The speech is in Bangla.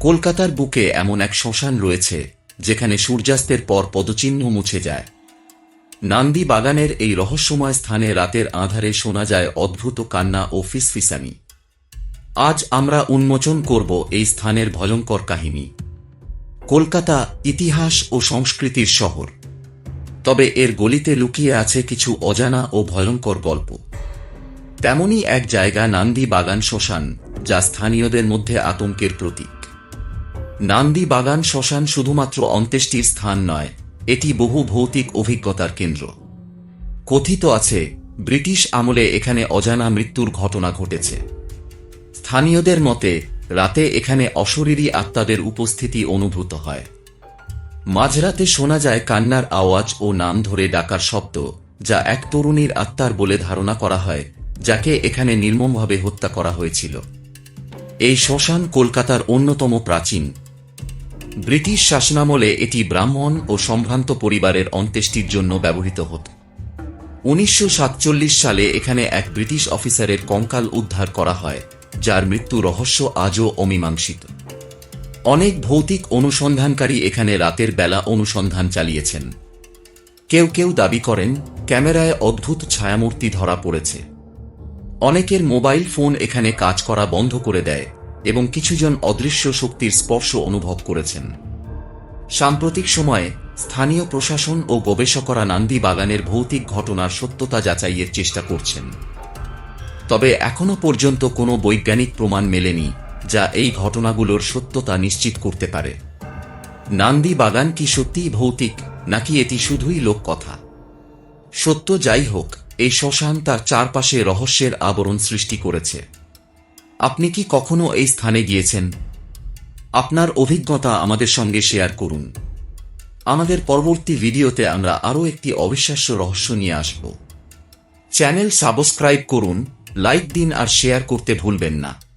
কলকাতার বুকে এমন এক শ্মশান রয়েছে, যেখানে সূর্যাস্তের পর পদচিহ্ন মুছে যায়। নান্দি বাগানের এই রহস্যময় স্থানে রাতের আধারে শোনা যায় অদ্ভুত কান্না ও ফিসফিসানি। আজ আমরা উন্মোচন করব এই স্থানের ভয়ঙ্কর কাহিনী। কলকাতা ইতিহাস ও সংস্কৃতির শহর। তবে এর গলিতে লুকিয়ে আছে কিছু অজানা ও ভয়ঙ্কর গল্প। তেমনই এক জায়গা নান্দি বাগান শ্মশান, যা স্থানীয়দের মধ্যে আতঙ্কের প্রতীক। নান্দি বাগান শ্মশান শুধুমাত্র অন্ত্যেষ্টির স্থান নয়, এটি বহু ভৌতিক অভিজ্ঞতার কেন্দ্র। কথিত আছে, ব্রিটিশ আমলে এখানে অজানা মৃত্যুর ঘটনা ঘটেছে। স্থানীয়দের মতে, রাতে এখানে অশরীরী আত্মাদের উপস্থিতি অনুভূত হয়। মাঝরাতে শোনা যায় কান্নার আওয়াজ ও নাম ধরে ডাকার শব্দ, যা এক তরুণীর আত্মার বলে ধারণা করা হয়, যাকে এখানে নির্মমভাবে হত্যা করা হয়েছিল। এই শ্মশান কলকাতার অন্যতম প্রাচীন। ব্রিটিশ শাসনামলে এটি ব্রাহ্মণ ও সম্ভ্রান্ত পরিবারের অন্ত্যেষ্টির জন্য ব্যবহৃত হত। উনিশশো সাতচল্লিশ সালে এখানে এক ব্রিটিশ অফিসারের কঙ্কাল উদ্ধার করা হয়, যার মৃত্যু রহস্য আজও অমীমাংসিত। অনেক ভৌতিক অনুসন্ধানকারী এখানে রাতের বেলা অনুসন্ধান চালিয়েছেন। কেউ কেউ দাবি করেন, ক্যামেরায় অদ্ভুত ছায়ামূর্তি ধরা পড়েছে। অনেকের মোবাইল ফোন এখানে কাজ করা বন্ধ করে দেয়। এবং কিছুজন অদৃশ্য শক্তির স্পর্শ অনুভব করেছেন। সাম্প্রতিক সময়ে, স্থানীয় প্রশাসন ও গবেষকরা নান্দি বাগানের ভৌতিক ঘটনার সত্যতা যাচাইয়ের চেষ্টা করছেন। তবে এখনও পর্যন্ত কোনো বৈজ্ঞানিক প্রমাণ মেলেনি যা এই ঘটনাগুলোর সত্যতা নিশ্চিত করতে পারে। নান্দি বাগান কি সত্যিই ভৌতিক, নাকি এটি শুধুই লোককথা? সত্য যাই হোক, এই শ্মশান তার চারপাশে রহস্যের আবরণ সৃষ্টি করেছে। আপনি কি কখনো এই স্থানে গিয়েছেন? আপনার অভিজ্ঞতা আমাদের সঙ্গে শেয়ার করুন। আমাদের পরবর্তী ভিডিওতে আমরা আরও একটি অবিশ্বাস্য রহস্য নিয়ে আসব। চ্যানেল সাবস্ক্রাইব করুন, লাইক দিন আর শেয়ার করতে ভুলবেন না।